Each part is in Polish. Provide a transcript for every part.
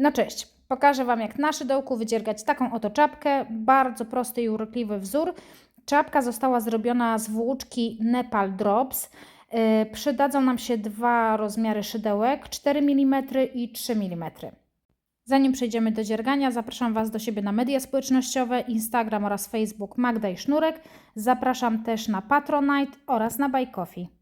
No cześć, pokażę Wam jak na szydełku wydziergać taką oto czapkę. Bardzo prosty i urokliwy wzór. Czapka została zrobiona z włóczki Nepal Drops. Yy, przydadzą nam się dwa rozmiary szydełek, 4 mm i 3 mm. Zanim przejdziemy do dziergania, zapraszam Was do siebie na media społecznościowe, Instagram oraz Facebook Magda i Sznurek. Zapraszam też na Patronite oraz na Buy Coffee.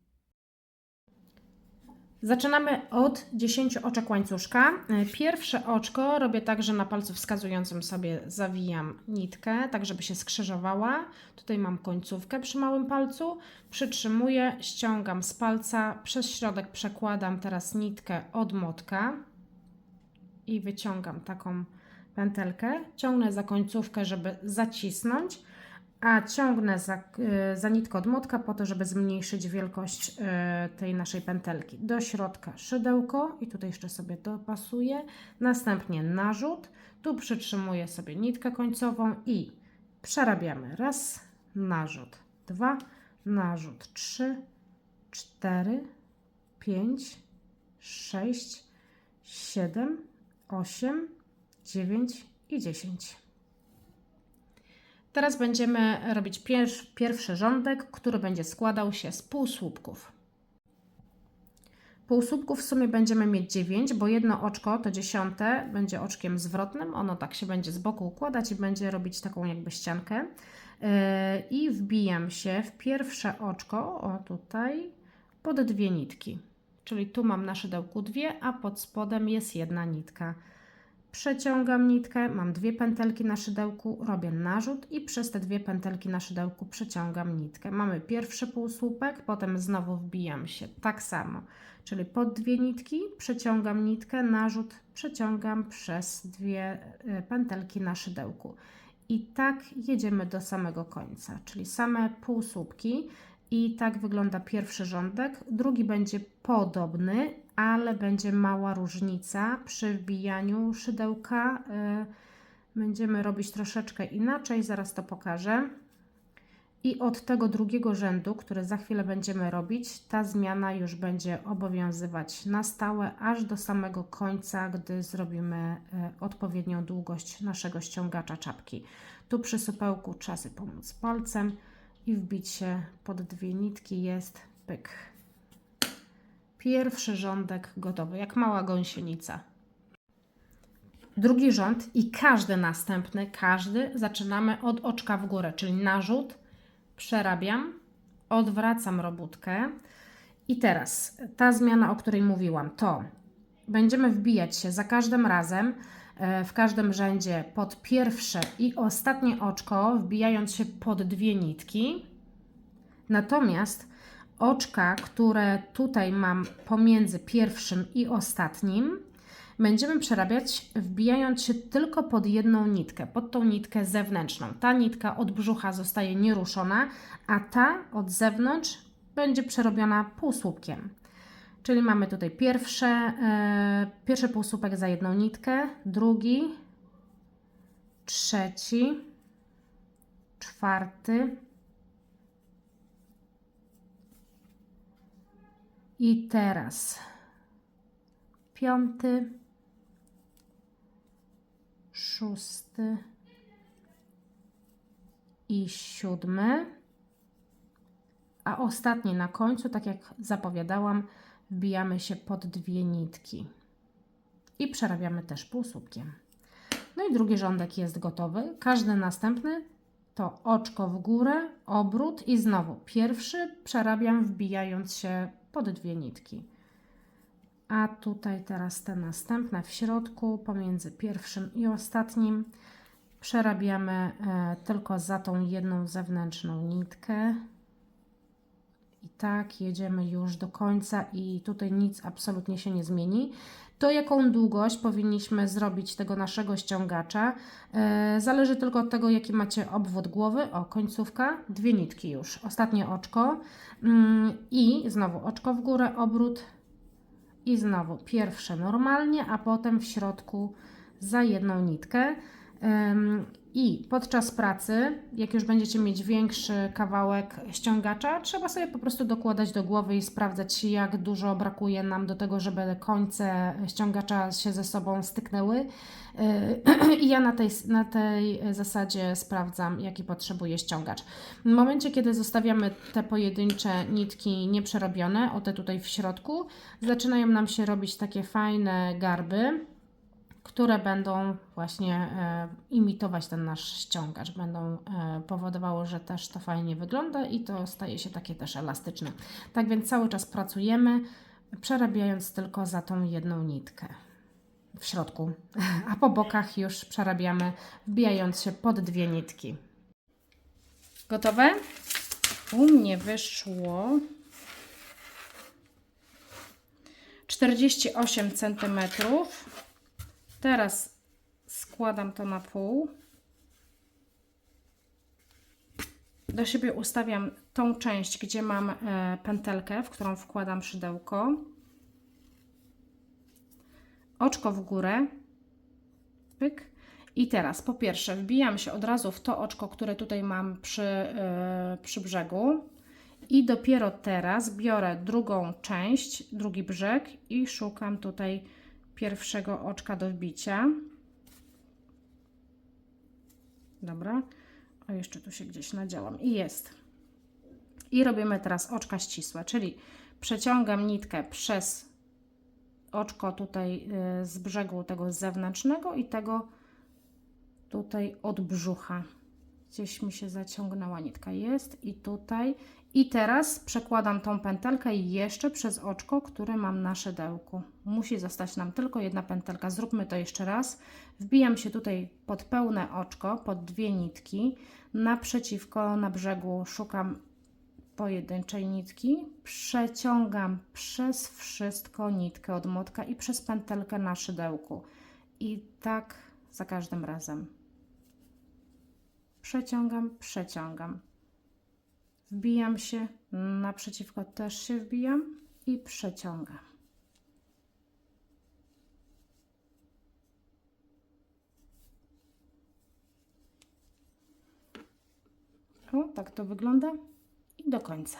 Zaczynamy od 10 oczek łańcuszka. E, Pierwsze oczko robię tak, że na palcu wskazującym sobie zawijam nitkę, tak żeby się skrzyżowała. Tutaj mam końcówkę przy małym palcu. Przytrzymuję, ściągam z palca, przez środek przekładam teraz nitkę od motka i wyciągam taką pętelkę. Ciągnę za końcówkę, żeby zacisnąć, a ciągnę za, y, za nitkę od motka po to, żeby zmniejszyć wielkość y, tej naszej pętelki. Do środka szydełko i tutaj jeszcze sobie dopasuję. Następnie narzut. Tu przytrzymuję sobie nitkę końcową i przerabiamy. Raz, narzut. Dwa, narzut. Trzy, cztery, pięć, sześć, siedem, osiem, dziewięć i dziesięć. Teraz będziemy robić pier- pierwszy rządek, który będzie składał się z półsłupków. Półsłupków w sumie będziemy mieć 9, bo jedno oczko, to dziesiąte, będzie oczkiem zwrotnym. Ono tak się będzie z boku układać i będzie robić taką jakby ściankę. Yy, I wbijam się w pierwsze oczko, o tutaj, pod dwie nitki. Czyli tu mam na szydełku dwie, a pod spodem jest jedna nitka. Przeciągam nitkę, mam dwie pętelki na szydełku, robię narzut i przez te dwie pętelki na szydełku przeciągam nitkę. Mamy pierwszy półsłupek, potem znowu wbijam się tak samo, czyli pod dwie nitki przeciągam nitkę, narzut, przeciągam przez dwie y, pętelki na szydełku. I tak jedziemy do samego końca, czyli same półsłupki. I tak wygląda pierwszy rządek. Drugi będzie podobny, ale będzie mała różnica przy wbijaniu szydełka. y, Będziemy robić troszeczkę inaczej, zaraz to pokażę. I od tego drugiego rzędu, który za chwilę będziemy robić, ta zmiana już będzie obowiązywać na stałe, aż do samego końca, gdy zrobimy y, odpowiednią długość naszego ściągacza czapki. Tu przy supełku sobie pomóc palcem i wbić się pod dwie nitki jest pyk. Pierwszy rządek gotowy, jak mała gąsienica. Drugi rząd i każdy następny, każdy zaczynamy od oczka w górę, czyli narzut, przerabiam, odwracam robótkę i teraz ta zmiana, o której mówiłam, to będziemy wbijać się za każdym razem w każdym rzędzie pod pierwsze i ostatnie oczko, wbijając się pod dwie nitki. Natomiast oczka, które tutaj mam pomiędzy pierwszym i ostatnim, będziemy przerabiać wbijając się tylko pod jedną nitkę, pod tą nitkę zewnętrzną. Ta nitka od brzucha zostaje nieruszona, a ta od zewnątrz będzie przerobiona półsłupkiem. Czyli mamy tutaj pierwsze, e, pierwszy półsłupek za jedną nitkę, drugi, trzeci, czwarty, I teraz piąty, szósty i siódmy. A ostatni na końcu, tak jak zapowiadałam, wbijamy się pod dwie nitki. I przerabiamy też półsłupkiem. No i drugi rządek jest gotowy. Każdy następny to oczko w górę, obrót i znowu pierwszy przerabiam wbijając się pod dwie nitki. A tutaj teraz te następne w środku, pomiędzy pierwszym i ostatnim, przerabiamy e, tylko za tą jedną zewnętrzną nitkę. I tak jedziemy już do końca i tutaj nic absolutnie się nie zmieni. To jaką długość powinniśmy zrobić tego naszego ściągacza e, zależy tylko od tego jaki macie obwód głowy. O, końcówka, dwie nitki już. Ostatnie oczko mm, i znowu oczko w górę, obrót i znowu pierwsze normalnie, a potem w środku za jedną nitkę. Ym, I podczas pracy, jak już będziecie mieć większy kawałek ściągacza, trzeba sobie po prostu dokładać do głowy i sprawdzać, jak dużo brakuje nam do tego, żeby końce ściągacza się ze sobą styknęły. Yy, I ja na tej, na tej zasadzie sprawdzam, jaki potrzebuje ściągacz. W momencie, kiedy zostawiamy te pojedyncze nitki nieprzerobione, o te tutaj w środku, zaczynają nam się robić takie fajne garby które będą właśnie e, imitować ten nasz ściągacz, będą e, powodowało, że też to fajnie wygląda i to staje się takie też elastyczne. Tak więc cały czas pracujemy, przerabiając tylko za tą jedną nitkę w środku, a po bokach już przerabiamy, wbijając się pod dwie nitki. Gotowe? U mnie wyszło 48 centymetrów. Teraz składam to na pół. Do siebie ustawiam tą część, gdzie mam e, pętelkę, w którą wkładam szydełko. Oczko w górę. Pyk. I teraz po pierwsze wbijam się od razu w to oczko, które tutaj mam przy, e, przy brzegu. I dopiero teraz biorę drugą część, drugi brzeg i szukam tutaj pierwszego oczka do wbicia. Dobra. O, jeszcze tu się gdzieś nadziałam. I jest. I robimy teraz oczka ścisłe, czyli przeciągam nitkę przez oczko tutaj y, z brzegu tego zewnętrznego i tego tutaj od brzucha. Gdzieś mi się zaciągnęła nitka. Jest i tutaj. I teraz przekładam tą pętelkę jeszcze przez oczko, które mam na szydełku. Musi zostać nam tylko jedna pętelka. Zróbmy to jeszcze raz. Wbijam się tutaj pod pełne oczko, pod dwie nitki. Naprzeciwko, na brzegu szukam pojedynczej nitki. Przeciągam przez wszystko nitkę od motka i przez pętelkę na szydełku. I tak za każdym razem. Przeciągam, przeciągam. Wbijam się, naprzeciwko też się wbijam i przeciągam. O, tak to wygląda i do końca.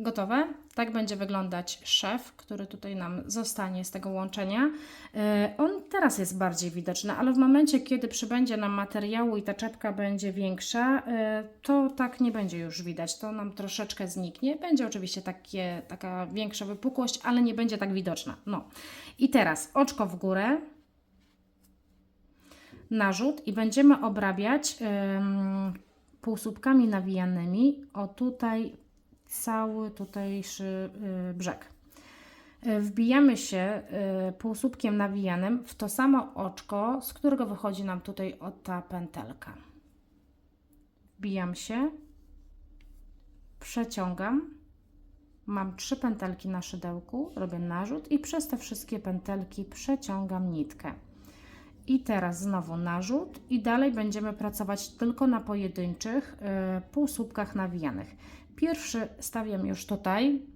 Gotowe? Tak będzie wyglądać szef, który tutaj nam zostanie z tego łączenia. Yy, On teraz jest bardziej widoczny, ale w momencie, kiedy przybędzie nam materiału i ta czepka będzie większa, yy, to tak nie będzie już widać. To nam troszeczkę zniknie. Będzie oczywiście takie, taka większa wypukłość, ale nie będzie tak widoczna. No i teraz oczko w górę, narzut i będziemy obrabiać ym, półsłupkami nawijanymi. O tutaj cały tutejszy y, brzeg. Y, Wbijamy się y, półsłupkiem nawijanym w to samo oczko, z którego wychodzi nam tutaj ta pętelka. Wbijam się, przeciągam, mam trzy pętelki na szydełku, robię narzut i przez te wszystkie pętelki przeciągam nitkę. I teraz znowu narzut i dalej będziemy pracować tylko na pojedynczych y, półsłupkach nawijanych. Pierwszy stawiam już tutaj,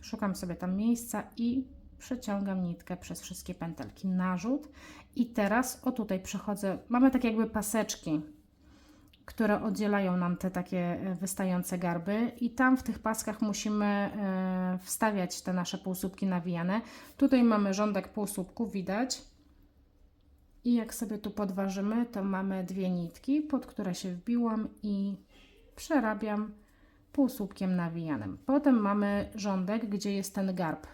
szukam sobie tam miejsca i przeciągam nitkę przez wszystkie pętelki. Narzut i teraz o tutaj przechodzę, mamy tak jakby paseczki, które oddzielają nam te takie e, wystające garby i tam w tych paskach musimy e, wstawiać te nasze półsłupki nawijane. Tutaj mamy rządek półsłupków, widać. I jak sobie tu podważymy, to mamy dwie nitki, pod które się wbiłam i przerabiam półsłupkiem nawijanym. Potem mamy rządek, gdzie jest ten garb.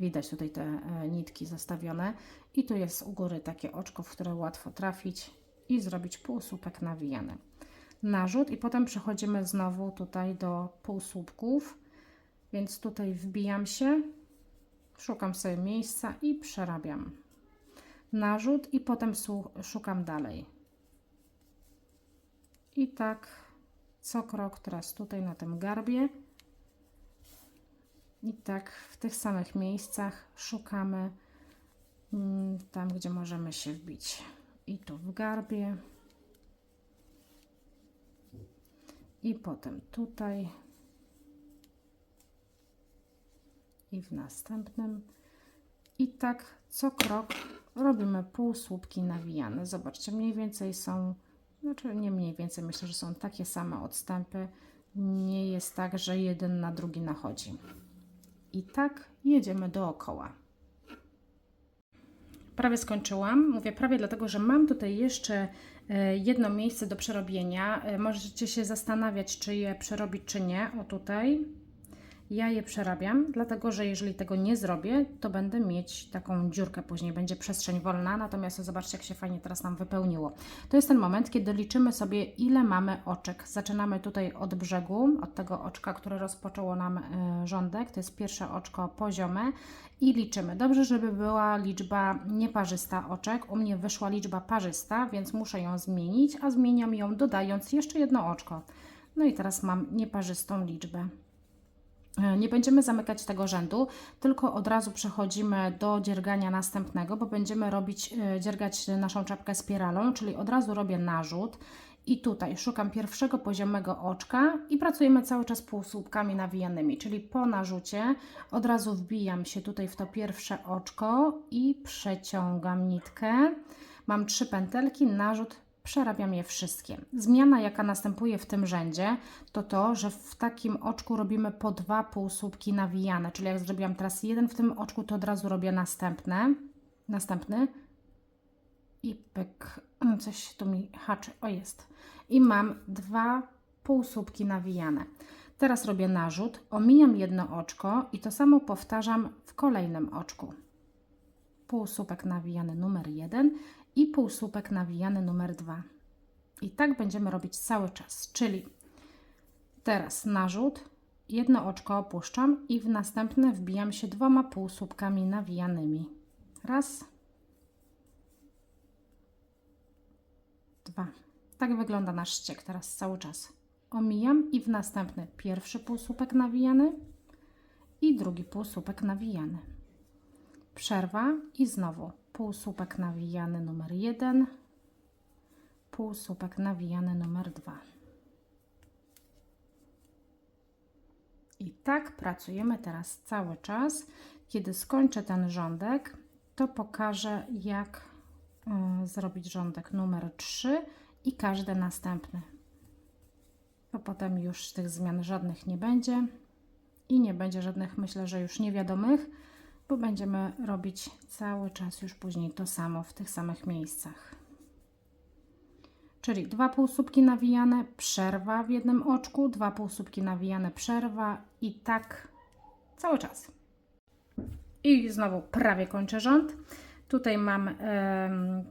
Widać tutaj te e, nitki zostawione i tu jest u góry takie oczko, w które łatwo trafić i zrobić półsłupek nawijany. Narzut i potem przechodzimy znowu tutaj do półsłupków, więc tutaj wbijam się, szukam sobie miejsca i przerabiam narzut i potem szukam dalej. I tak co krok teraz tutaj na tym garbie. I tak w tych samych miejscach szukamy mm, tam, gdzie możemy się wbić. I tu w garbie. I potem tutaj. I w następnym. I tak co krok robimy półsłupki nawijane. Zobaczcie, mniej więcej są, znaczy nie mniej więcej, myślę, że są takie same odstępy. Nie jest tak, że jeden na drugi nachodzi. I tak jedziemy dookoła. Prawie skończyłam. Mówię prawie dlatego, że mam tutaj jeszcze e, jedno miejsce do przerobienia. E, Możecie się zastanawiać, czy je przerobić, czy nie. O tutaj. Ja je przerabiam, dlatego że jeżeli tego nie zrobię, to będę mieć taką dziurkę później, będzie przestrzeń wolna. Natomiast zobaczcie, jak się fajnie teraz nam wypełniło. To jest ten moment, kiedy liczymy sobie, ile mamy oczek. Zaczynamy tutaj od brzegu, od tego oczka, które rozpoczęło nam e, rządek. To jest pierwsze oczko poziome i liczymy. Dobrze, żeby była liczba nieparzysta oczek. U mnie wyszła liczba parzysta, więc muszę ją zmienić, a zmieniam ją dodając jeszcze jedno oczko. No i teraz mam nieparzystą liczbę. E, Nie będziemy zamykać tego rzędu, tylko od razu przechodzimy do dziergania następnego, bo będziemy robić, e, dziergać naszą czapkę spiralą, czyli od razu robię narzut i tutaj szukam pierwszego poziomego oczka i pracujemy cały czas półsłupkami nawijanymi, czyli po narzucie od razu wbijam się tutaj w to pierwsze oczko i przeciągam nitkę. Mam trzy pętelki, narzut, przerabiam je wszystkie. Zmiana, jaka następuje w tym rzędzie, to to, że w takim oczku robimy po dwa półsłupki nawijane, czyli jak zrobiłam teraz jeden w tym oczku, to od razu robię następne, następny i pyk, Mm, coś tu mi haczy, o jest. I mam dwa półsłupki nawijane. Teraz robię narzut, omijam jedno oczko i to samo powtarzam w kolejnym oczku. Półsłupek nawijany numer jeden i półsłupek nawijany numer dwa. I tak będziemy robić cały czas, czyli teraz narzut, jedno oczko opuszczam i w następne wbijam się dwoma półsłupkami nawijanymi. Raz, dwa. Tak wygląda nasz ściek teraz cały czas. Omijam i w następny pierwszy półsłupek nawijany i drugi półsłupek nawijany. Przerwa i znowu półsłupek nawijany numer jeden, półsłupek nawijany numer dwa. I tak pracujemy teraz cały czas. Kiedy skończę ten rządek, to pokażę, jak y, zrobić rządek numer 3 i każdy następny. Bo potem już tych zmian żadnych nie będzie i nie będzie żadnych, myślę, że już niewiadomych, bo będziemy robić cały czas już później to samo w tych samych miejscach. Czyli dwa półsłupki nawijane, przerwa w jednym oczku, dwa półsłupki nawijane, przerwa i tak cały czas. I znowu prawie kończę rząd. Tutaj mam em,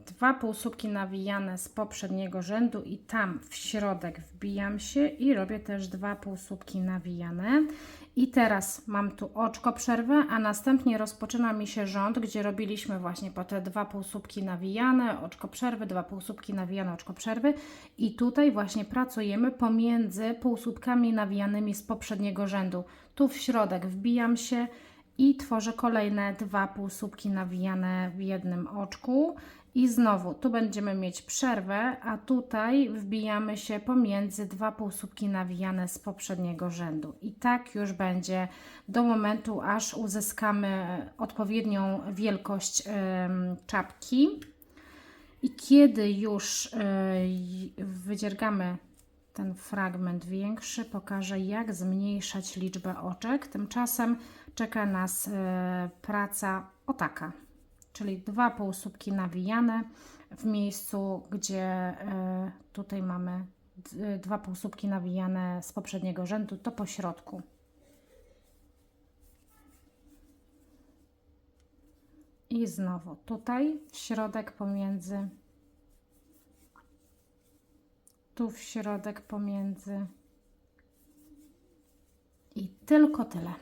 dwa półsłupki nawijane z poprzedniego rzędu i tam w środek wbijam się i robię też dwa półsłupki nawijane. I teraz mam tu oczko przerwę, a następnie rozpoczyna mi się rząd, gdzie robiliśmy właśnie po te dwa półsłupki nawijane, oczko przerwy, dwa półsłupki nawijane, oczko przerwy. I tutaj właśnie pracujemy pomiędzy półsłupkami nawijanymi z poprzedniego rzędu. Tu w środek wbijam się i tworzę kolejne dwa półsłupki nawijane w jednym oczku. I znowu tu będziemy mieć przerwę, a tutaj wbijamy się pomiędzy dwa półsłupki nawijane z poprzedniego rzędu. I tak już będzie do momentu, aż uzyskamy odpowiednią wielkość em, czapki. I kiedy już y, wydziergamy ten fragment większy, pokażę jak zmniejszać liczbę oczek. Tymczasem czeka nas e, praca o taka, czyli dwa półsłupki nawijane w miejscu, gdzie e, tutaj mamy dwa półsłupki nawijane z poprzedniego rzędu, to po środku. I znowu tutaj środek pomiędzy tu w środek pomiędzy i tylko tyle.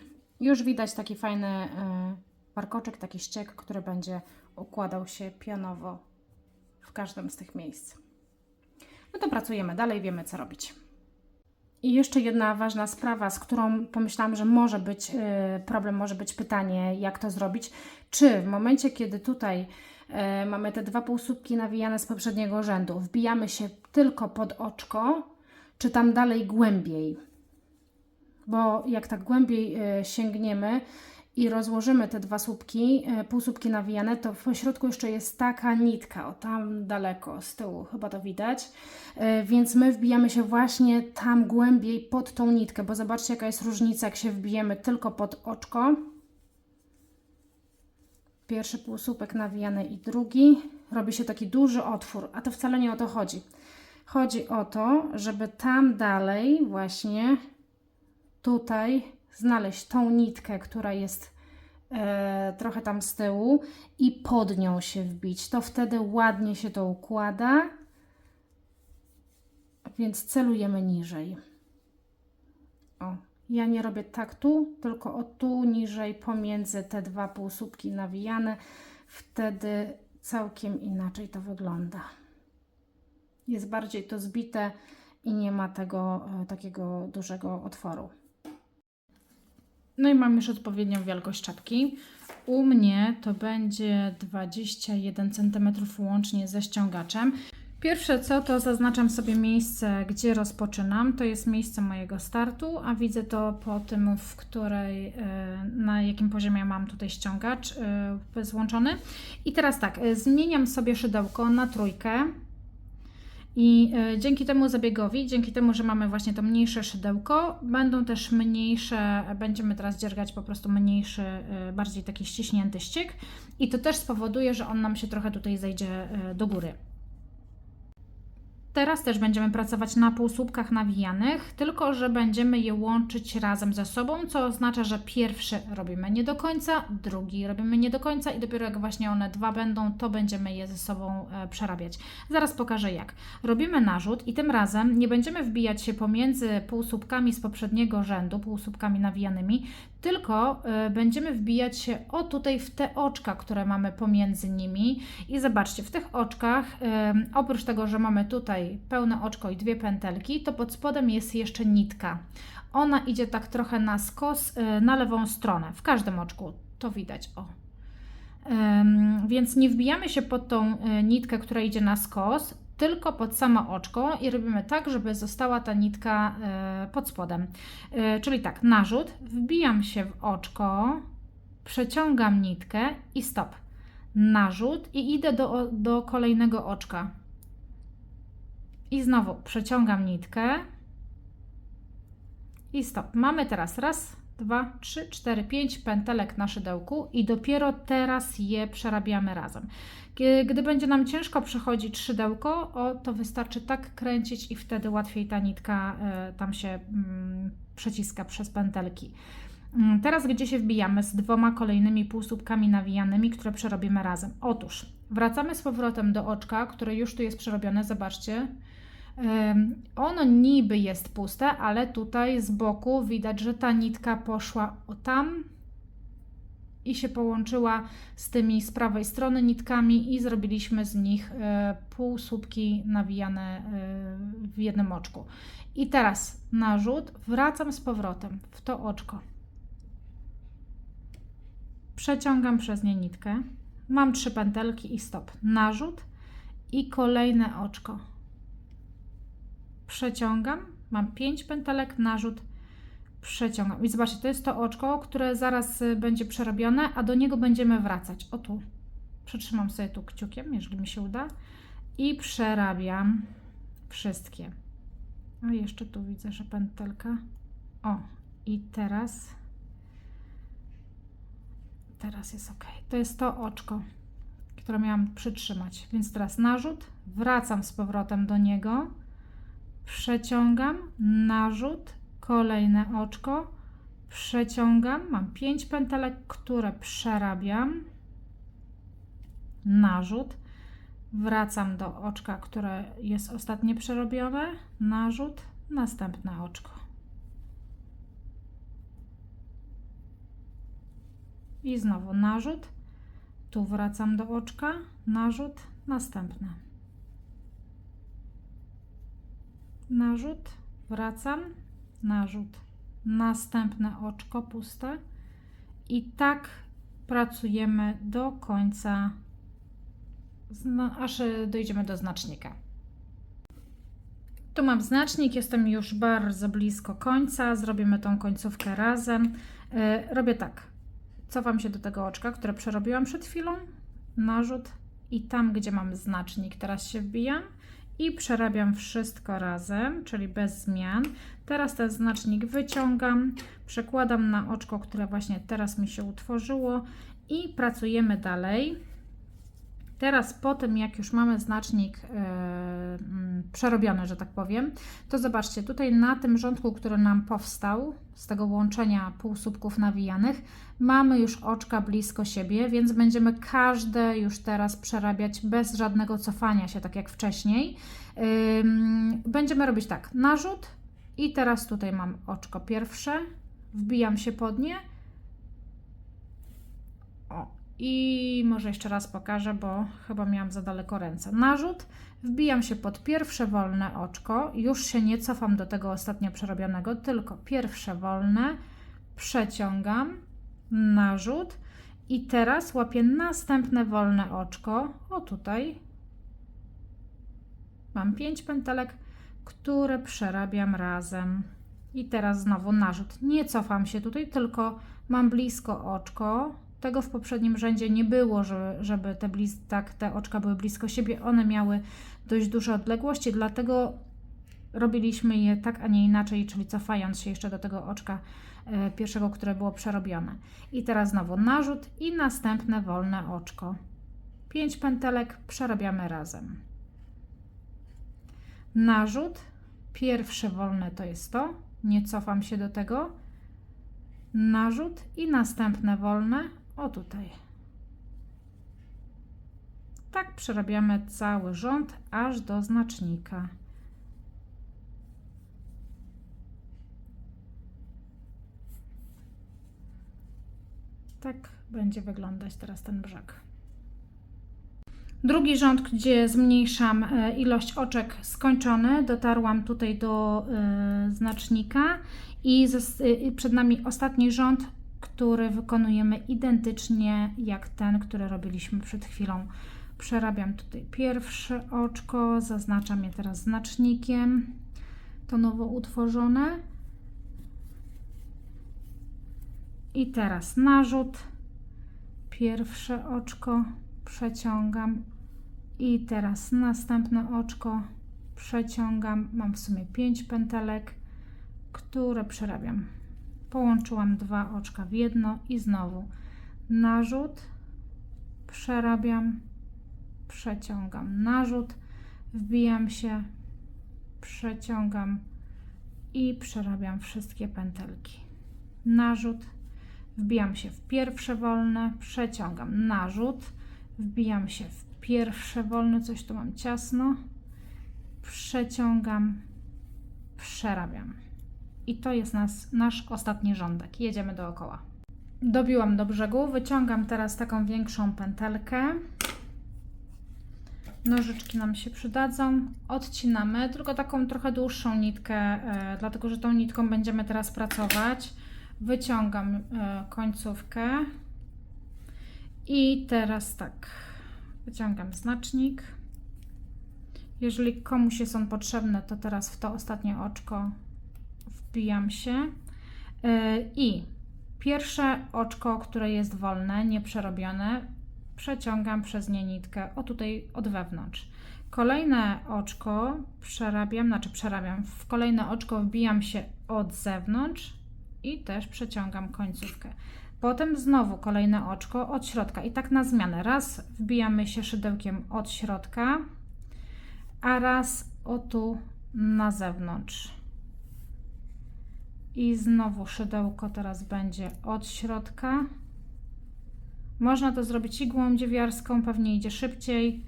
Już widać taki fajny y, warkoczek, taki ściek, który będzie układał się pionowo w każdym z tych miejsc. No to pracujemy dalej, wiemy co robić. I jeszcze jedna ważna sprawa, z którą pomyślałam, że może być y, problem, może być pytanie, jak to zrobić. Czy w momencie, kiedy tutaj y, mamy te dwa półsłupki nawijane z poprzedniego rzędu, wbijamy się tylko pod oczko, czy tam dalej głębiej? Bo jak tak głębiej y, sięgniemy i rozłożymy te dwa słupki, e, półsłupki nawijane, to w środku jeszcze jest taka nitka, o tam daleko z tyłu, chyba to widać. E, Więc my wbijamy się właśnie tam głębiej pod tą nitkę, bo zobaczcie jaka jest różnica, jak się wbijemy tylko pod oczko. Pierwszy półsłupek nawijany i drugi. Robi się taki duży otwór, a to wcale nie o to chodzi. Chodzi o to, żeby tam dalej właśnie tutaj znaleźć tą nitkę, która jest e, trochę tam z tyłu i pod nią się wbić. To wtedy ładnie się to układa, więc celujemy niżej. O, ja nie robię tak tu, tylko o tu niżej pomiędzy te dwa półsłupki nawijane. Wtedy całkiem inaczej to wygląda. Jest bardziej to zbite i nie ma tego e, takiego dużego otworu. No i mam już odpowiednią wielkość czapki. U mnie to będzie 21 cm łącznie ze ściągaczem. Pierwsze co, to zaznaczam sobie miejsce, gdzie rozpoczynam. To jest miejsce mojego startu, a widzę to po tym, w której, e, na jakim poziomie mam tutaj ściągacz e, złączony. I teraz tak, e, zmieniam sobie szydełko na trójkę. I e, dzięki temu zabiegowi, dzięki temu, że mamy właśnie to mniejsze szydełko, będą też mniejsze, będziemy teraz dziergać po prostu mniejszy, e, bardziej taki ściśnięty ściek i to też spowoduje, że on nam się trochę tutaj zejdzie e, do góry. Teraz też będziemy pracować na półsłupkach nawijanych, tylko że będziemy je łączyć razem ze sobą, co oznacza, że pierwszy robimy nie do końca, drugi robimy nie do końca i dopiero jak właśnie one dwa będą, to będziemy je ze sobą e, przerabiać. Zaraz pokażę jak. Robimy narzut i tym razem nie będziemy wbijać się pomiędzy półsłupkami z poprzedniego rzędu, półsłupkami nawijanymi, tylko y, będziemy wbijać się o tutaj w te oczka, które mamy pomiędzy nimi. I zobaczcie, w tych oczkach, y, oprócz tego, że mamy tutaj pełne oczko i dwie pętelki, to pod spodem jest jeszcze nitka. Ona idzie tak trochę na skos y, na lewą stronę, w każdym oczku. To widać, o. Więc nie wbijamy się pod tą nitkę, która idzie na skos, tylko pod samo oczko i robimy tak, żeby została ta nitka y, pod spodem. Y, czyli tak, narzut, wbijam się w oczko, przeciągam nitkę i stop. Narzut i idę do, do kolejnego oczka. I znowu przeciągam nitkę i stop. Mamy teraz raz, dwa, trzy, cztery, pięć pętelek na szydełku i dopiero teraz je przerabiamy razem. Gdy będzie nam ciężko przechodzić szydełko, o, to wystarczy tak kręcić i wtedy łatwiej ta nitka e, tam się mm, przeciska przez pętelki. Mm, Teraz gdzie się wbijamy z dwoma kolejnymi półsłupkami nawijanymi, które przerobimy razem? Otóż wracamy z powrotem do oczka, które już tu jest przerobione, zobaczcie. Ono niby jest puste, ale tutaj z boku widać, że ta nitka poszła o tam i się połączyła z tymi z prawej strony nitkami i zrobiliśmy z nich e, półsłupki nawijane e, w jednym oczku. I teraz narzut, wracam z powrotem w to oczko. Przeciągam przez nie nitkę. Mam trzy pętelki i stop. Narzut i kolejne oczko przeciągam, mam 5 pętelek, narzut, przeciągam. I zobaczcie, to jest to oczko, które zaraz y, będzie przerobione, a do niego będziemy wracać. O tu, przytrzymam sobie tu kciukiem, jeżeli mi się uda i przerabiam wszystkie. A jeszcze tu widzę, że pętelka. O, i teraz teraz jest ok. To jest to oczko, które miałam przytrzymać. Więc teraz narzut, wracam z powrotem do niego przeciągam, narzut, kolejne oczko, przeciągam, mam 5 pętelek, które przerabiam, narzut, wracam do oczka, które jest ostatnie przerobione, narzut, następne oczko. I znowu narzut, tu wracam do oczka, narzut, następne. Narzut, wracam, narzut, następne oczko puste. I tak pracujemy do końca, aż e, dojdziemy do znacznika. Tu mam znacznik, jestem już bardzo blisko końca, zrobimy tą końcówkę razem. E, Robię tak. cofam się do tego oczka, które przerobiłam przed chwilą, narzut. I tam, gdzie mam znacznik, teraz się wbijam i przerabiam wszystko razem, czyli bez zmian. Teraz ten znacznik wyciągam, przekładam na oczko, które właśnie teraz mi się utworzyło i pracujemy dalej. Teraz po tym, jak już mamy znacznik yy, przerobiony, że tak powiem, to zobaczcie, tutaj na tym rządku, który nam powstał z tego łączenia półsłupków nawijanych, mamy już oczka blisko siebie, więc będziemy każde już teraz przerabiać bez żadnego cofania się, tak jak wcześniej. Ym, Będziemy robić tak, narzut i teraz tutaj mam oczko pierwsze, wbijam się pod nie. I może jeszcze raz pokażę, bo chyba miałam za daleko ręce. Narzut, wbijam się pod pierwsze wolne oczko, już się nie cofam do tego ostatnio przerobionego, tylko pierwsze wolne, przeciągam, narzut i teraz łapię następne wolne oczko, o tutaj. Mam 5 pętelek, które przerabiam razem. I teraz znowu narzut. Nie cofam się tutaj, tylko mam blisko oczko, tego w poprzednim rzędzie nie było, że, żeby te, tak, te oczka były blisko siebie. One miały dość duże odległości, dlatego robiliśmy je tak, a nie inaczej, czyli cofając się jeszcze do tego oczka e, pierwszego, które było przerobione. I teraz znowu narzut i następne wolne oczko. 5 pętelek przerabiamy razem. Narzut, pierwsze wolne to jest to, nie cofam się do tego. Narzut i następne wolne, o tutaj. Tak przerabiamy cały rząd aż do znacznika. Tak będzie wyglądać teraz ten brzeg. Drugi rząd, gdzie zmniejszam e, ilość oczek skończony, dotarłam tutaj do y, znacznika i zas- y, przed nami ostatni rząd, który wykonujemy identycznie jak ten, który robiliśmy przed chwilą. Przerabiam tutaj pierwsze oczko, zaznaczam je teraz znacznikiem, to nowo utworzone. I teraz narzut, pierwsze oczko, przeciągam i teraz następne oczko przeciągam. Mam w sumie 5 pętelek, które przerabiam. Połączyłam dwa oczka w jedno i znowu narzut, przerabiam, przeciągam narzut, wbijam się, przeciągam i przerabiam wszystkie pętelki. Narzut, wbijam się w pierwsze wolne, przeciągam narzut, wbijam się w pierwsze wolne, coś tu mam ciasno, przeciągam, przerabiam. I to jest nas, nasz ostatni rządek. Jedziemy dookoła. Dobiłam do brzegu, wyciągam teraz taką większą pętelkę. Nożyczki nam się przydadzą. Odcinamy, tylko taką trochę dłuższą nitkę, e, dlatego że tą nitką będziemy teraz pracować. Wyciągam e, końcówkę. I teraz tak, wyciągam znacznik. Jeżeli komuś jest on potrzebny, to teraz w to ostatnie oczko wbijam się yy, i pierwsze oczko, które jest wolne, nieprzerobione, przeciągam przez nie nitkę, o tutaj od wewnątrz. Kolejne oczko przerabiam, znaczy przerabiam, w kolejne oczko wbijam się od zewnątrz i też przeciągam końcówkę. Potem znowu kolejne oczko od środka i tak na zmianę. Raz wbijamy się szydełkiem od środka, a raz o tu na zewnątrz. I znowu szydełko teraz będzie od środka. Można to zrobić igłą dziewiarską, pewnie idzie szybciej,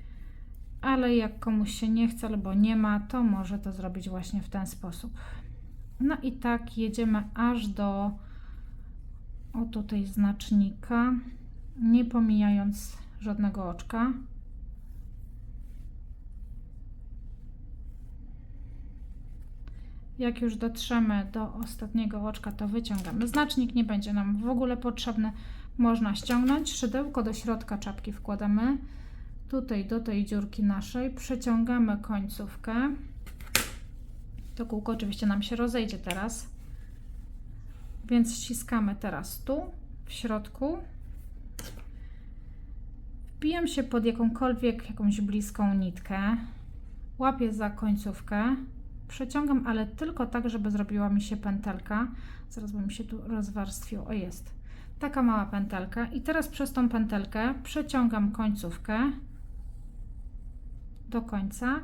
ale jak komuś się nie chce albo nie ma, to może to zrobić właśnie w ten sposób. No i tak jedziemy aż do o tutaj znacznika, nie pomijając żadnego oczka. Jak już dotrzemy do ostatniego oczka, to wyciągamy znacznik, nie będzie nam w ogóle potrzebny. Można ściągnąć, szydełko do środka czapki wkładamy, tutaj do tej dziurki naszej, przeciągamy końcówkę. To kółko oczywiście nam się rozejdzie teraz, więc ściskamy teraz tu, w środku. Wbijam się pod jakąkolwiek, jakąś bliską nitkę. Łapię za końcówkę. Przeciągam, ale tylko tak, żeby zrobiła mi się pętelka. Zaraz, bo mi się tu rozwarstwił. O, jest. Taka mała pętelka. I teraz przez tą pętelkę przeciągam końcówkę do końca.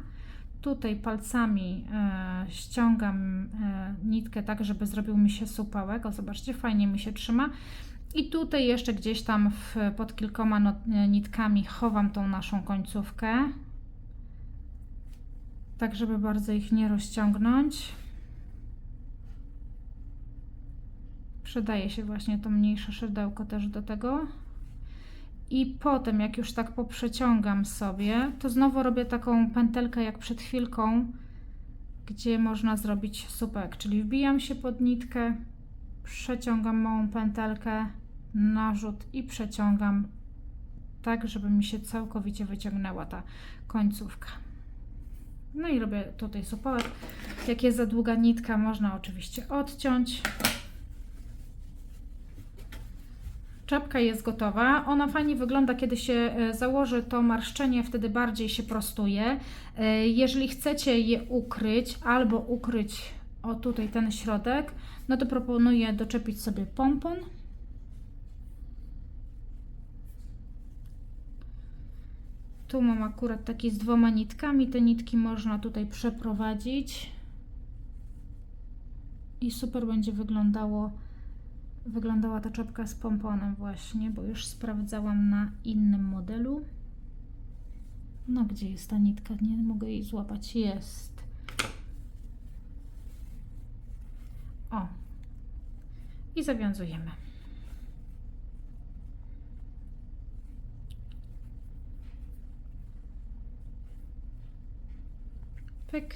Tutaj palcami e, ściągam e, nitkę tak, żeby zrobił mi się supełek. O, zobaczcie, fajnie mi się trzyma. I tutaj jeszcze gdzieś tam w, pod kilkoma e, nitkami chowam tą naszą końcówkę. Tak, żeby bardzo ich nie rozciągnąć. Przydaje się właśnie to mniejsze szydełko też do tego. I potem, jak już tak poprzeciągam sobie, to znowu robię taką pętelkę jak przed chwilką, gdzie można zrobić supek. Czyli wbijam się pod nitkę, przeciągam małą pętelkę, narzut i przeciągam tak, żeby mi się całkowicie wyciągnęła ta końcówka. No i robię tutaj supełek. Jak jest za długa nitka, można oczywiście odciąć. Czapka jest gotowa. Ona fajnie wygląda, kiedy się e, założy to marszczenie, wtedy bardziej się prostuje. E, Jeżeli chcecie je ukryć albo ukryć o tutaj ten środek, no to proponuję doczepić sobie pompon. Tu mam akurat taki z dwoma nitkami. Te nitki można tutaj przeprowadzić. I super będzie wyglądało wyglądała ta czapka z pomponem właśnie, bo już sprawdzałam na innym modelu. No gdzie jest ta nitka? Nie mogę jej złapać. Jest. O. I zawiązujemy. Pyk.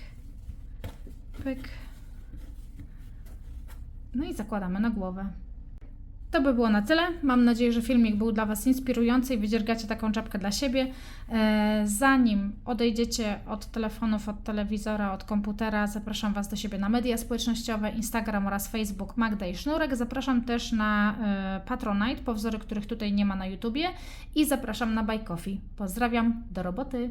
Pyk. No i zakładamy na głowę. To by było na tyle. Mam nadzieję, że filmik był dla Was inspirujący i wydziergacie taką czapkę dla siebie. E, Zanim odejdziecie od telefonów, od telewizora, od komputera, zapraszam Was do siebie na media społecznościowe, Instagram oraz Facebook Magda i Sznurek. Zapraszam też na e, Patronite, po wzory których tutaj nie ma na YouTubie i zapraszam na Buy Coffee. Pozdrawiam, do roboty!